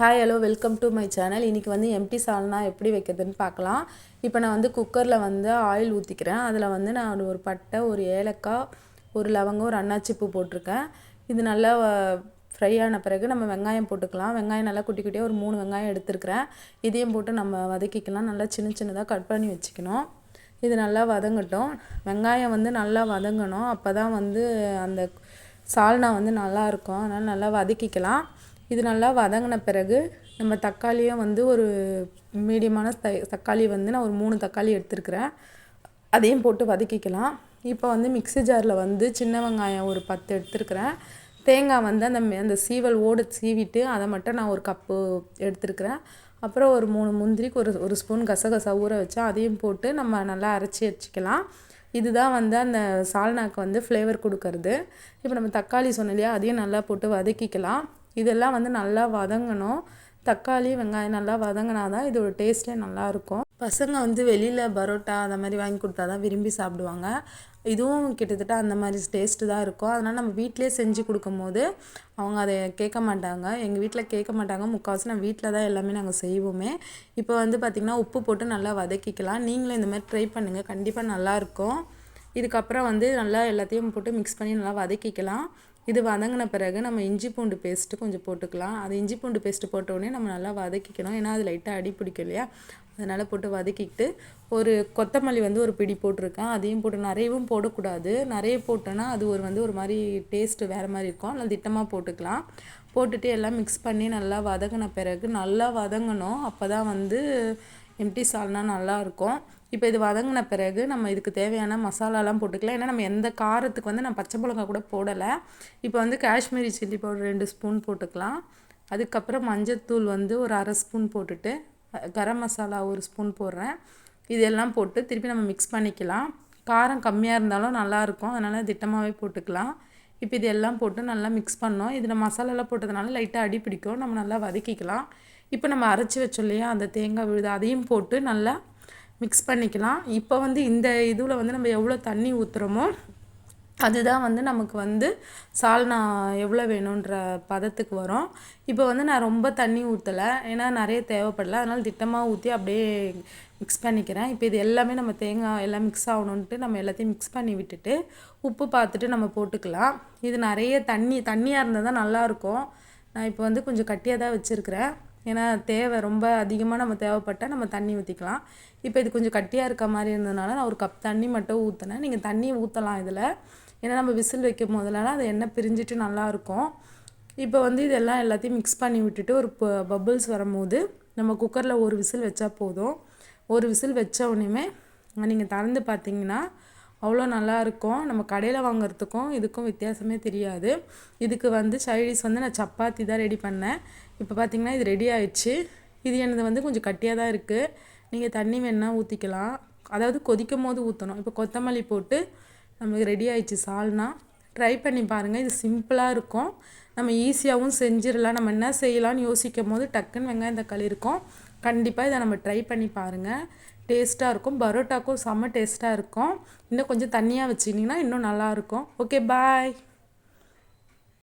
Hi hello welcome to my channel இன்றைக்கி வந்து empty சால்னா எப்படி வைக்கிறதுன்னு பார்க்கலாம். இப்போ நான் வந்து குக்கரில் வந்து ஆயில் ஊற்றிக்கிறேன் அதில் வந்து நான் ஒரு பட்டை ஒரு ஏலக்காய் ஒரு லவங்கம் ஒரு அன்னாச்சிப்பூ போட்டிருக்கேன். இது நல்லா ஃப்ரை ஆன பிறகு நம்ம வெங்காயம் போட்டுக்கலாம். வெங்காயம் நல்லா குட்டி குட்டியாக ஒரு மூணு வெங்காயம் எடுத்துருக்கிறேன். இதையும் போட்டு நம்ம வதக்கிக்கலாம். நல்லா சின்ன சின்னதாக கட் பண்ணி வச்சுக்கணும். இது நல்லா வதங்கட்டும். வெங்காயம் வந்து நல்லா வதங்கணும். அப்போ தான் வந்து அந்த சால்னா வந்து நல்லா இருக்கும். அதனால் நல்லா வதக்கிக்கலாம். இது நல்லா வதங்கின பிறகு நம்ம தக்காளியும் வந்து ஒரு மீடியமான தக்காளி வந்து நான் ஒரு மூணு தக்காளி எடுத்துருக்கிறேன். அதையும் போட்டு வதக்கிக்கலாம். இப்போ வந்து மிக்ஸி ஜாரில் வந்து சின்ன வெங்காயம் ஒரு பத்து எடுத்துருக்கிறேன். தேங்காய் வந்து அந்த அந்த சீவல் ஓடு சீவிட்டு அதை மட்டும் நான் ஒரு கப்பு எடுத்துருக்கிறேன். அப்புறம் ஒரு மூணு முந்திரிக்கு ஒரு ஒரு ஸ்பூன் கசகசா ஊற வச்சா அதையும் போட்டு நம்ம நல்லா அரைச்சி வச்சுக்கலாம். இதுதான் வந்து அந்த சால்னாக்கு வந்து ஃப்ளேவர் கொடுக்கறது. இப்போ நம்ம தக்காளி சொன்னோம் இல்லையா? அதையும் நல்லா போட்டு வதக்கிக்கலாம். இதெல்லாம் வந்து நல்லா வதங்கணும். தக்காளி வெங்காயம் நல்லா வதங்கினா தான் இதோட டேஸ்ட்டே நல்லாயிருக்கும். பசங்க வந்து வெளியில் பரோட்டா அந்த மாதிரி வாங்கி கொடுத்தா தான் விரும்பி சாப்பிடுவாங்க. இதுவும் கிட்டத்தட்ட அந்த மாதிரி டேஸ்ட்டு தான் இருக்கும். அதனால் நம்ம வீட்டிலே செஞ்சு கொடுக்கும்போது அவங்க அதை கேட்க மாட்டாங்க. எங்கள் வீட்டில் கேட்க மாட்டாங்க. முக்கால்வாசி நான் வீட்டில் தான் எல்லாமே நாங்கள் செய்வோமே. இப்போ வந்து பார்த்திங்கன்னா உப்பு போட்டு நல்லா வதக்கிக்கலாம். நீங்களும் இந்த மாதிரி ட்ரை பண்ணுங்கள் கண்டிப்பாக நல்லாயிருக்கும். இதுக்கப்புறம் வந்து நல்லா எல்லாத்தையும் போட்டு மிக்ஸ் பண்ணி நல்லா வதக்கிக்கலாம். இது வதங்கின பிறகு நம்ம இஞ்சி பூண்டு பேஸ்ட்டு கொஞ்சம் போட்டுக்கலாம். அது இஞ்சி பூண்டு பேஸ்ட்டு போட்டோடனே நம்ம நல்லா வதக்கிக்கணும். ஏன்னா அது லைட்டாக அடி பிடிக்கும் இல்லையா? அதனால் போட்டு வதக்கிக்கிட்டு ஒரு கொத்தமல்லி வந்து ஒரு பிடி போட்டிருக்கேன். அதையும் போட்டு நிறையவும் போடக்கூடாது. நிறைய போட்டோன்னா அது ஒரு வந்து ஒரு மாதிரி டேஸ்ட்டு வேறு மாதிரி இருக்கும். நல்லா திட்டமாக போட்டுக்கலாம். போட்டுட்டு எல்லாம் மிக்ஸ் பண்ணி நல்லா வதங்கின பிறகு நல்லா வதங்கணும். அப்போ தான் வந்து எம்டி சால்னா நல்லாயிருக்கும் இப்போ இது வதங்கின பிறகு நம்ம இதுக்கு தேவையான மசாலாலாம் போட்டுக்கலாம். ஏன்னா நம்ம எந்த காரத்துக்கு வந்து நான் பச்சை மிளகா கூட போடலை. இப்போ வந்து காஷ்மீரி சில்லி பவுடர் ரெண்டு ஸ்பூன் போட்டுக்கலாம். அதுக்கப்புறம் மஞ்சத்தூள் வந்து ஒரு அரை ஸ்பூன் போட்டுட்டு கரம் மசாலா ஒரு ஸ்பூன் போடுறேன். இதெல்லாம் போட்டு திருப்பி நம்ம மிக்ஸ் பண்ணிக்கலாம். காரம் கம்மியாக இருந்தாலும் நல்லாயிருக்கும் அதனால் திட்டமாகவே போட்டுக்கலாம். இப்போ இது எல்லாம் போட்டு நல்லா மிக்ஸ் பண்ணோம். இதில் மசாலாலாம் போட்டதுனால லைட்டாக அடி பிடிக்கும் நம்ம நல்லா வதக்கிக்கலாம். இப்போ நம்ம அரைச்சி வச்சோம் இல்லையா? அந்த தேங்காய் விழுது அதையும் போட்டு நல்லா மிக்ஸ் பண்ணிக்கலாம். இப்போ வந்து இந்த இதில் வந்து நம்ம எவ்வளோ தண்ணி ஊற்றுறோமோ அதுதான் வந்து நமக்கு வந்து சால்னா எவ்வளோ வேணுன்ற பதத்துக்கு வரும். இப்போ வந்து நான் ரொம்ப தண்ணி ஊற்றலை ஏன்னா நிறைய தேவைப்படலை. அதனால் திட்டமாக ஊற்றி அப்படியே மிக்ஸ் பண்ணிக்கிறேன். இப்போ இது எல்லாமே நம்ம தேங்காய் எல்லாம் மிக்ஸ் ஆகணுன்ட்டு நம்ம எல்லாத்தையும் மிக்ஸ் பண்ணி விட்டுட்டு உப்பு பார்த்துட்டு நம்ம போட்டுக்கலாம். இது நிறைய தண்ணி தண்ணியாக இருந்தால் தான் நல்லாயிருக்கும் நான் இப்போ வந்து கொஞ்சம் கட்டியாக தான் வச்சுருக்கிறேன். ஏன்னா தேவை ரொம்ப அதிகமாக நம்ம தேவைப்பட்டால் நம்ம தண்ணி ஊற்றிக்கலாம் இப்போ இது கொஞ்சம் கட்டியாக இருக்க மாதிரி இருந்ததுனால நான் ஒரு கப் தண்ணி மட்டும் ஊற்றினேன் நீங்கள் தண்ணி ஊற்றலாம் இதில். ஏன்னா நம்ம விசில் வைக்கும் போதெல்லாம் அது எண்ணெய் பிரிஞ்சிட்டு நல்லாயிருக்கும் இப்போ வந்து இதெல்லாம் எல்லாத்தையும் மிக்ஸ் பண்ணி விட்டுட்டு ஒரு பபுள்ஸ் வரும்போது நம்ம குக்கரில் ஒரு விசில் வச்சா போதும். ஒரு விசில் வச்ச உடனேமே நீங்கள் திறந்து பார்த்தீங்கன்னா அவ்வளோ நல்லாயிருக்கும் நம்ம கடையில் வாங்குறதுக்கும் இதுக்கும் வித்தியாசமே தெரியாது. இதுக்கு வந்து சைடிஸ் வந்து நான் சப்பாத்தி தான் ரெடி பண்ணேன். இப்போ பார்த்திங்கன்னா இது ரெடி ஆயிடுச்சு. இது எனது வந்து கொஞ்சம் கட்டியாக தான் இருக்குது நீங்கள் தண்ணி வேணால் ஊற்றிக்கலாம் அதாவது கொதிக்கும் போது ஊற்றணும் இப்போ கொத்தமல்லி போட்டு நமக்கு ரெடி ஆயிடுச்சு சால்னா. ட்ரை பண்ணி பாருங்கள் இது சிம்பிளாக இருக்கும். நம்ம ஈஸியாகவும் செஞ்சிடலாம். நம்ம என்ன செய்யலாம்னு யோசிக்கும் போது டக்குன்னு வெங்காயம் தக்காளி இருக்கும். கண்டிப்பாக இதை நம்ம ட்ரை பண்ணி பாருங்கள் டேஸ்ட்டாக இருக்கும். பரோட்டாக்கும் செம்ம டேஸ்ட்டாக இருக்கும். இன்னும் கொஞ்சம் தண்ணியாக வச்சிங்கன்னா இன்னும் நல்லாயிருக்கும் ஓகே பாய்